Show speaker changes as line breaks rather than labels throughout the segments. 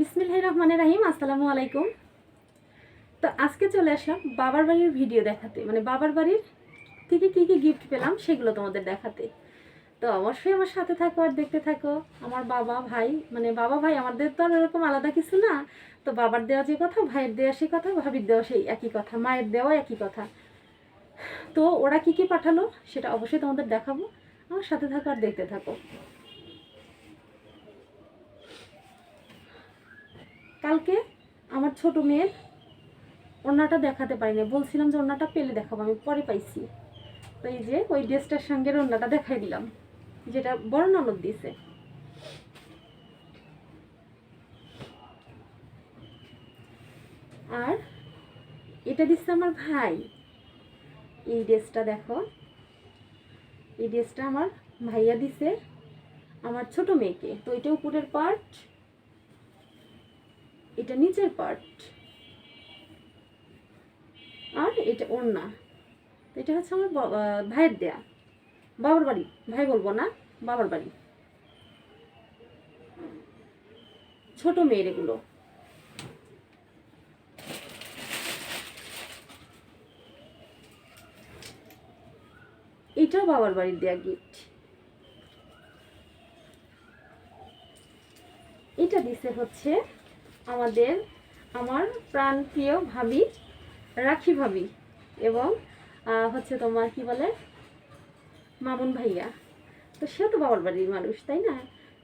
বিসমিল্লাহ রহমানের রাহিম, আসসালামু আলাইকুম। তো আজকে চলে আসলাম বাবার বাড়ির ভিডিও দেখাতে। মানে বাবার বাড়ির থেকে কী কী গিফট পেলাম সেগুলো তোমাদের দেখাতে। তো অবশ্যই আমার সাথে থাকো আর দেখতে থাকো। আমার বাবা, ভাই মানে বাবা, ভাই, আমাদের তো আর এরকম আলাদা কিছু না। তো বাবার দেওয়া যে কথা, ভাইয়ের দেওয়া সেই কথা, ভাবির দেওয়া সেই একই কথা, মায়ের দেওয়া একই কথা। তো ওরা কি কি পাঠালো সেটা অবশ্যই তোমাদের দেখাবো। আমার সাথে থাকো আর দেখতে থাকো। কালকে আমার ছোট মেয়ের ওড়নাটা দেখাতে পারিনি। বলছিলাম যে ওড়নাটা পেলে দেখাবো, আমি পরে পাইছি। তো এই যে ওই ড্রেসটার সঙ্গে ওড়নাটা দেখাই দিলাম, যেটা বড় ননদ দিছে আর এটা দিচ্ছে আমার ভাই। এই ড্রেসটা দেখো, এই ড্রেসটা আমার ভাইয়া দিছে আমার ছোট মেয়েকে। তো এটা উপরের পার্ট এটা নিচের পার্ট আর এটা ওড়না এটা হচ্ছে আমার ভাইয়ের দেয়া। বাবার বাড়ি। ভাই বলব না, বাবার বাড়ি। ছোট মেয়ের এগুলো। এটাও বাবার বাড়ির দেয়া গিফট এটা দিছে হচ্ছে আমাদের, আমার প্রাণ প্রিয় ভাবি, রাখি ভাবি এবং হচ্ছে তোমার কি বলে, মামুন ভাইয়া। তো সেও তো বাবার বাড়ির মানুষ, তাই না?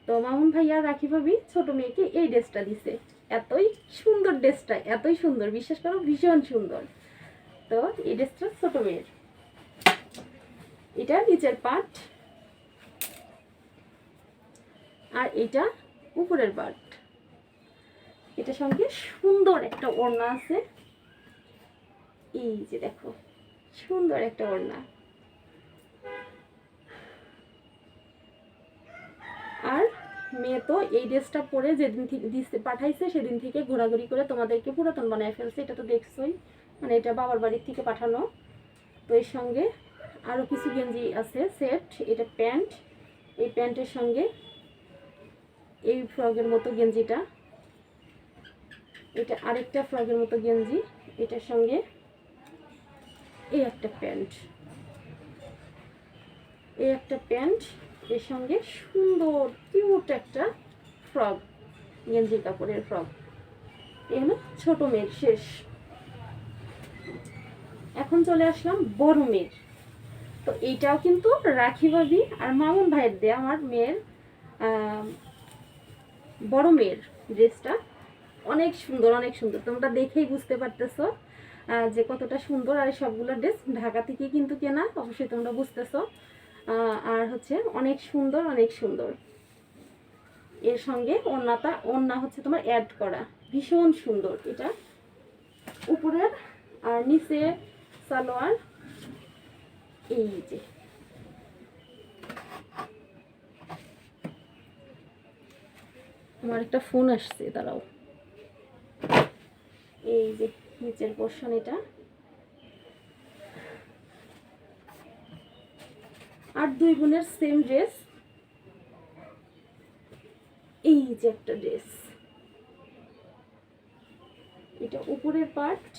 তো মামুন ভাইয়া, রাখি ভাবি ছোট মেয়েকে এই ড্রেসটা দিছে। এতই সুন্দর ড্রেসটা, এতই সুন্দর, বিশ্বাস করো ভীষণ সুন্দর। তো এই ড্রেসটা ছোট মেয়ের। এটা নিচের পার্ট আর এটা উপরের পার্ট এটার সঙ্গে সুন্দর একটা ওড়না আছে। এই যে দেখো, সুন্দর একটা ওড়না। আর মেয়ে তো এই ড্রেসটা পরে যেদিন থেকে পাঠাইছে সেদিন থেকে ঘোরাঘুরি করে তোমাদেরকে পুরাতন বানায় ফেলছে, এটা তো দেখছোই। মানে এটা বাবার বাড়ির থেকে পাঠানো। তো এর সঙ্গে আরও কিছু গেঞ্জি আছে, সেট, এটা প্যান্ট। এই প্যান্টের সঙ্গে এই ফ্রকের মতো গেঞ্জিটা। এটা আরেকটা ফ্রকের মতো গেঞ্জি, এটার সঙ্গে এই একটা প্যান্ট। এই একটা প্যান্ট, এর সঙ্গে সুন্দর, কিউট একটা ফ্রক গেঞ্জি কাপড়ের ফ্রক এই হলো ছোট মেয়ের শেষ। এখন চলে আসলাম বড় মেয়ের। তো এইটাও কিন্তু রাখি ভাবি আর মামুন ভাইয়ের দেয়া আমার মেয়ের বড় মেয়ের ড্রেসটা অনেক সুন্দর অনেক সুন্দর। তোমরা দেখেই বুঝতে পারতেছো যে কতটা সুন্দর আর সবগুলো ড্রেস ঢাকা থেকে কিন্তু কেনা, অবশ্যই তোমরা বুঝতেছো। আর হচ্ছে অনেক সুন্দর অনেক সুন্দর। এর সঙ্গে ওড়নাটা, ওড়না হচ্ছে তোমার অ্যাড করা। ভীষণ সুন্দর এটা। উপরের আর নিচে সালোয়ার, এই যে। আমার একটা ফোন আসছে, দাঁড়াও। এই যে নিচের পোর্শন এটা। আর দুই বোনের সেম ড্রেস এই যে একটা ড্রেস এটা উপরের পার্ট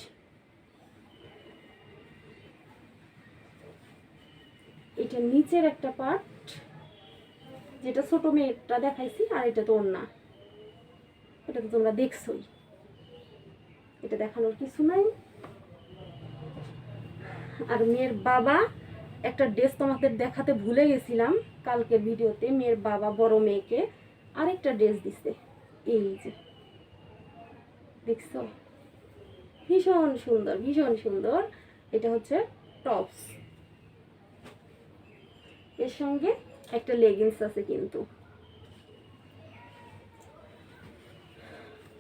এটা নিচের একটা পার্ট যেটা ছোট মেয়েটা দেখাইছি আর এটা তো না। এটা তো তোমরা দেখছোই। এটা দেখানোর কিছু নাই। আর মেয়ের বাবা, একটা ড্রেস তোমাদের দেখাতে ভুলে গেছিলাম কালকের ভিডিওতে, মেয়ের বাবা বড় মেয়েকে আরেকটা ড্রেস দিছে। এই যে, দেখছ? ভীষণ সুন্দর ভীষণ সুন্দর। এটা হচ্ছে টপস। এর সঙ্গে একটা লেগিংস আছে কিন্তু।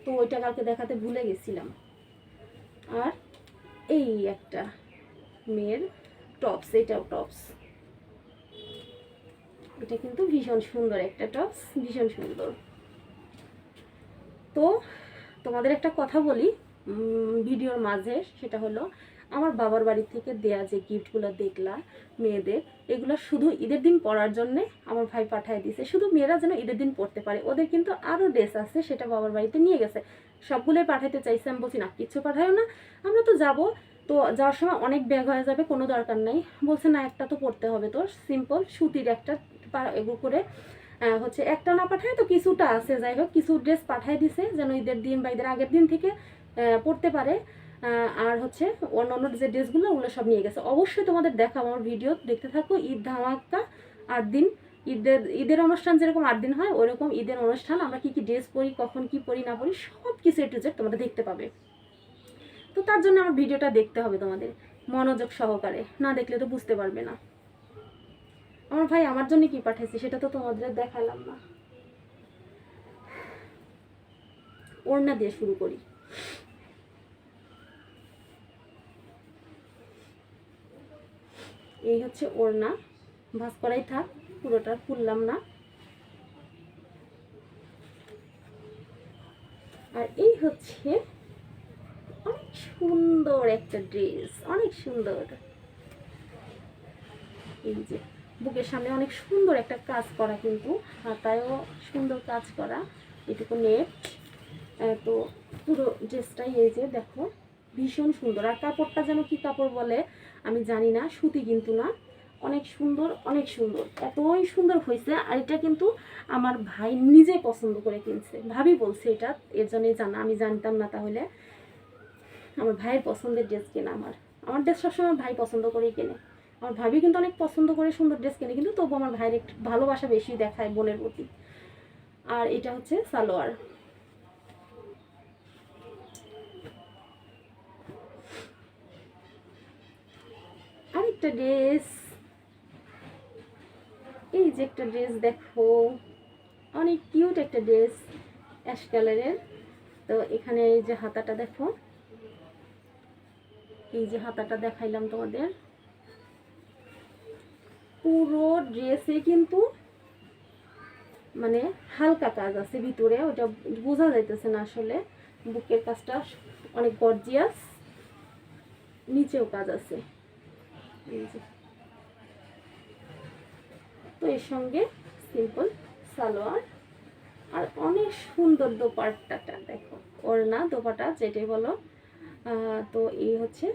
তো ওইটা কালকে দেখাতে ভুলে গেছিলাম। আর এই একটা মেয়ের টপস এটাও টপস এটা কিন্তু ভীষণ সুন্দর একটা টপস ভীষণ সুন্দর। তো তোমাদের একটা কথা বলি ভিডিওর মাঝে, সেটা হলো আমার বাবার বাড়ি থেকে দেয়া যে গিফটগুলো দেখলা মেয়েদের, এগুলো শুধু ঈদের দিন পরার জন্যে আমার ভাই পাঠিয়ে দিয়েছে শুধু মেয়েরা যেন ঈদের দিন পড়তে পারে, ওদের কিন্তু আরও ড্রেস আছে, সেটা বাবার বাড়িতে নিয়ে গেছে। সবগুলোই পাঠাতে চাইছে, আমি বলছি, না, কিছু পাঠায়ও না, আমরা তো যাব। তো যাওয়ার সময় অনেক ব্যাগ হয়ে যাবে, কোনো দরকার নেই। বলছে, না, একটা তো পড়তে হবে তোর সিম্পল সুতির একটা এগুলো করে হচ্ছে একটা না পাঠায় তো কিছুটা আছে, যাই হোক, কিছু ড্রেস পাঠায় দিছে, যেন ঈদের দিন বা ঈদের আগের দিন থেকে পড়তে পারে। আর হচ্ছে অন্য অন্য যে ড্রেসগুলো ওগুলো সব নিয়ে গেছে। অবশ্যই তোমাদের দেখাবো আমার ভিডিও দেখতে থাকো, ঈদ ধামাকা, আট দিন। ঈদের ঈদের অনুষ্ঠান যেরকম আট দিন হয়, ওরকম ঈদের অনুষ্ঠান আমরা কি কি ড্রেস পরি, কখন কি পরি, না পরি, সব কিছু একটু যে তোমরা দেখতে পাবে। তো তার জন্য আমার ভিডিওটা দেখতে হবে তোমাদের, মনোযোগ সহকারে। না দেখলে তো বুঝতে পারবে না। আমার ভাই আমার জন্য কি পাঠাইছে, সেটা তো তোমাদের দেখালাম না। ওড়না দিয়ে শুরু করি। এই হচ্ছে ওড়না, ভাজ করাই থাক। পুরোটা খুললাম না। আর এই হচ্ছে অনেক সুন্দর একটা ড্রেস, অনেক সুন্দর। এই যে, বুকের সামনে অনেক সুন্দর একটা কাজ করা কিন্তু, হাতায়ও সুন্দর কাজ করা, এটুকু নেট। তো পুরো ড্রেসটাই এই যে দেখো, ভীষণ সুন্দর। আর কাপড়টা যেন কি কাপড় বলে আমি জানি না, সুতি কিন্তু না। অনেক সুন্দর অনেক সুন্দর। এতই সুন্দর হয়েছে, আর এটা কিন্তু আমার ভাই নিজে পছন্দ করে কিনছে। ভাবি বলছে এটা, এর জন্যই জানা, আমি জানতাম না তাহলে। আমার ভাইয়ের পছন্দের ড্রেস কেনা আমার। আমার ড্রেস সবসময় ভাই পছন্দ করেই কেনে। আমার ভাবি কিন্তু অনেক পছন্দ করে সুন্দর ড্রেস কেনে, কিন্তু তবু আমার ভাইয়ের একটু ভালোবাসা বেশি দেখায় বোনের প্রতি। আর এটা হচ্ছে সালোয়ার। আরেকটা ড্রেস। এই যে একটা ড্রেস দেখো, অনেক কিউট একটা ড্রেস অ্যাশ কালারের তো এখানে এই যে হাতাটা দেখো, এই যে হাতাটা দেখাইলাম তোমাদের। পুরো ড্রেসে কিন্তু মানে হালকা কাজ আছে ভিতরে, ওটা বোঝা যাইতেছে না আসলে। বুকের কাজটা অনেক গর্জিয়াস নিচেও কাজ আছে। এই যে তো এর সঙ্গে সিম্পল সালোয়ার। আর অনেক সুন্দর দোপাট্টাটা, দেখো ওর না দোপাটা, যেটাই বলো। তো এই হচ্ছে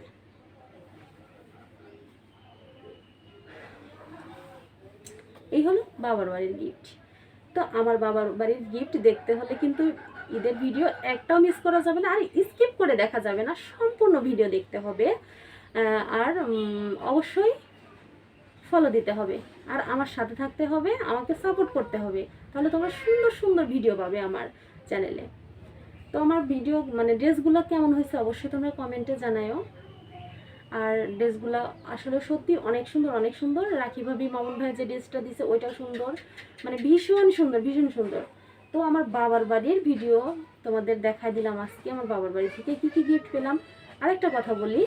এই হলো বাবার বাড়ির গিফট তো আমার বাবার বাড়ির গিফট দেখতে হলে কিন্তু ঈদের ভিডিও একটাও মিস করা যাবে না, আর স্কিপ করে দেখা যাবে না, সম্পূর্ণ ভিডিও দেখতে হবে। আর অবশ্যই ফলো দিতে হবে। আর আমার সাথে থাকতে হবে, আমাকে সাপোর্ট করতে হবে। তাহলে তোমরা সুন্দর সুন্দর ভিডিও পাবে আমার চ্যানেলে তো আমার ভিডিও মানে ড্রেসগুলো কেমন হয়েছে অবশ্যই তোমরা কমেন্টে জানায়ও। আর ড্রেসগুলো আসলে সত্যি অনেক সুন্দর অনেক সুন্দর। রাখি ভাবি, মামুন ভাই যে ড্রেসটা দিছে ওইটাও সুন্দর। মানে ভীষণ সুন্দর ভীষণ সুন্দর। তো আমার বাবার বাড়ির ভিডিও তোমাদের দেখাই দিলাম আজকে। আমার বাবার বাড়ি থেকে কি কি গিফট পেলাম? আরেকটা কথা বলি,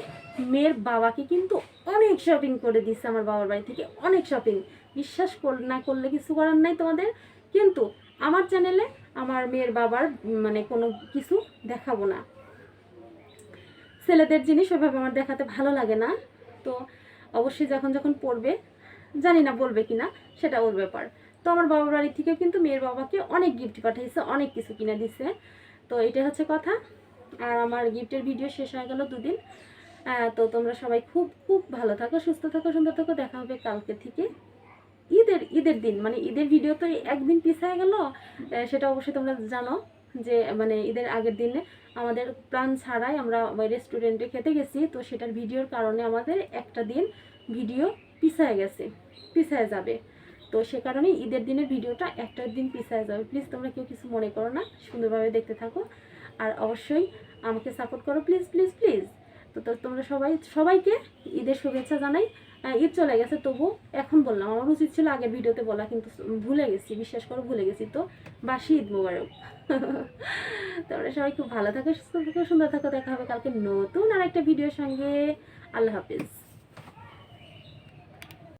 মেয়ের বাবাকে কিন্তু অনেক শপিং করে দিচ্ছে আমার বাবার বাড়ি থেকে, অনেক শপিং বিশ্বাস না করলে কিছু করার নাই তোমাদের। কিন্তু আমার চ্যানেলে আমার মেয়ের বাবার মানে কোনো কিছু দেখাবো না। ছেলেদের জিনিস ওইভাবে আমার দেখাতে ভালো লাগে না। তো অবশ্যই যখন যখন পড়বে, জানি না বলবে কি না সেটা ওর ব্যাপার। তো আমার বাবার বাড়ি থেকেও কিন্তু মেয়ের বাবাকে অনেক গিফট পাঠিয়েছে অনেক কিছু কিনে দিছে। তো এটাই হচ্ছে কথা। আর আমার গিফটের ভিডিও শেষ হয়ে গেল দুদিন। তো তোমরা সবাই খুব খুব ভালো থাকো, সুস্থ থাকো, সুন্দর থাকো। দেখা হবে কালকে থেকে। ঈদের ঈদের দিন মানে ঈদের ভিডিও তো একদিন পিছায় গেল। সেটা অবশ্যই তোমরা জানো যে মানে ঈদের আগের দিনে আমাদের প্রাণ ছাড়াই আমরা রেস্টুরেন্টে খেতে গেছি। তো সেটার ভিডিওর কারণে আমাদের একটা দিন ভিডিও পিছায় গেছে পিছায় যাবে। তো সে কারণে ঈদের দিনের ভিডিওটা একটা দিন পিছায় যাবে। প্লিজ তোমরা কেউ কিছু মনে করো না। সুন্দরভাবে দেখতে থাকো। আর অবশ্যই আমাকে সাপোর্ট করো প্লিজ প্লিজ প্লিজ তো তোমরা সবাই, সবাইকে ঈদের শুভেচ্ছা জানাই। ঈদ চলে গেছে, তবু এখন বললাম, আমার উচিত ছিল আগের ভিডিওতে বলা, কিন্তু ভুলে গেছি, বিশ্বাস করো, ভুলে গেছি তো। বাসি ঈদ মোবারক। তোমরা সবাই খুব ভালো থাকো, সুস্থ থাকো, সুন্দর থাকো, দেখা হবে কালকে নতুন আর একটা ভিডিওর সঙ্গে। আল্লাহ হাফিজ।